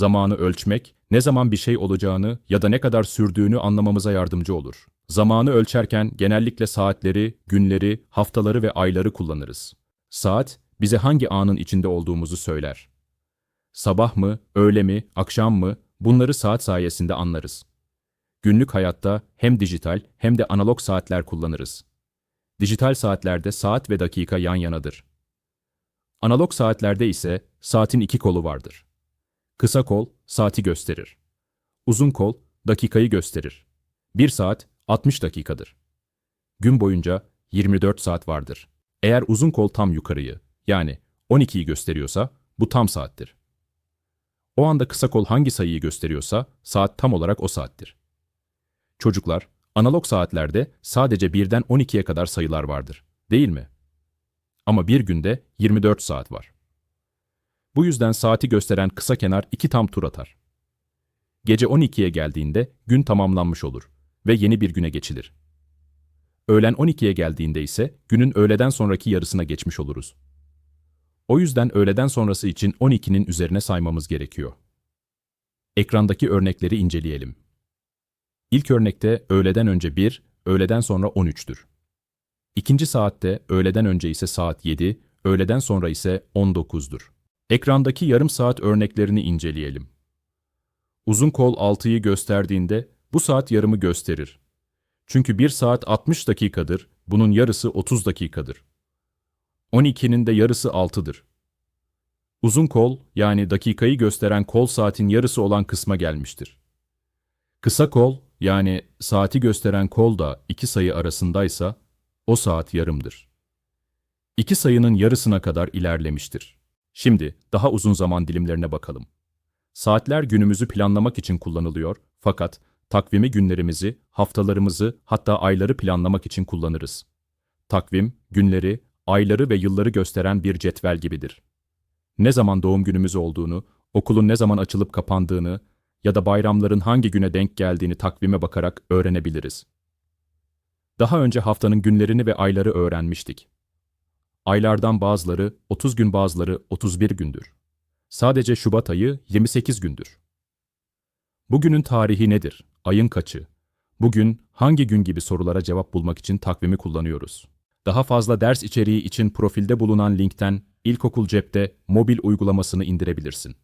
zamanı ölçmek, ne zaman bir şey olacağını ya da ne kadar sürdüğünü anlamamıza yardımcı olur. Zamanı ölçerken genellikle saatleri, günleri, haftaları ve ayları kullanırız. Saat, bize hangi anın içinde olduğumuzu söyler. Sabah mı, öğle mi, akşam mı, bunları saat sayesinde anlarız. Günlük hayatta hem dijital hem de analog saatler kullanırız. Dijital saatlerde saat ve dakika yan yanadır. Analog saatlerde ise saatin iki kolu vardır. Kısa kol saati gösterir. Uzun kol dakikayı gösterir. Bir saat 60 dakikadır. Gün boyunca 24 saat vardır. Eğer uzun kol tam yukarıyı yani 12'yi gösteriyorsa bu tam saattir. O anda kısa kol hangi sayıyı gösteriyorsa saat tam olarak o saattir. Çocuklar, analog saatlerde sadece birden 12'ye kadar sayılar vardır, değil mi? Ama bir günde 24 saat var. Bu yüzden saati gösteren kısa kenar iki tam tur atar. Gece 12'ye geldiğinde gün tamamlanmış olur ve yeni bir güne geçilir. Öğlen 12'ye geldiğinde ise günün öğleden sonraki yarısına geçmiş oluruz. O yüzden öğleden sonrası için 12'nin üzerine saymamız gerekiyor. Ekrandaki örnekleri inceleyelim. İlk örnekte öğleden önce 1, öğleden sonra 13'tür. İkinci saatte öğleden önce ise saat 7, öğleden sonra ise 19'dur. Ekrandaki yarım saat örneklerini inceleyelim. Uzun kol 6'yı gösterdiğinde bu saat yarımı gösterir. Çünkü 1 saat 60 dakikadır, bunun yarısı 30 dakikadır. 12'nin de yarısı 6'dır. Uzun kol yani dakikayı gösteren kol saatin yarısı olan kısma gelmiştir. Kısa kol yani saati gösteren kol da iki sayı arasındaysa o saat yarımdır. İki sayının yarısına kadar ilerlemiştir. Şimdi daha uzun zaman dilimlerine bakalım. Saatler günümüzü planlamak için kullanılıyor fakat takvimi günlerimizi, haftalarımızı hatta ayları planlamak için kullanırız. Takvim, günleri, ayları ve yılları gösteren bir cetvel gibidir. Ne zaman doğum günümüz olduğunu, okulun ne zaman açılıp kapandığını ya da bayramların hangi güne denk geldiğini takvime bakarak öğrenebiliriz. Daha önce haftanın günlerini ve ayları öğrenmiştik. Aylardan bazıları 30 gün bazıları 31 gündür. Sadece Şubat ayı 28 gündür. Bugünün tarihi nedir? Ayın kaçı? Bugün hangi gün gibi sorulara cevap bulmak için takvimi kullanıyoruz. Daha fazla ders içeriği için profilde bulunan linkten İlkokul Cep'te mobil uygulamasını indirebilirsin.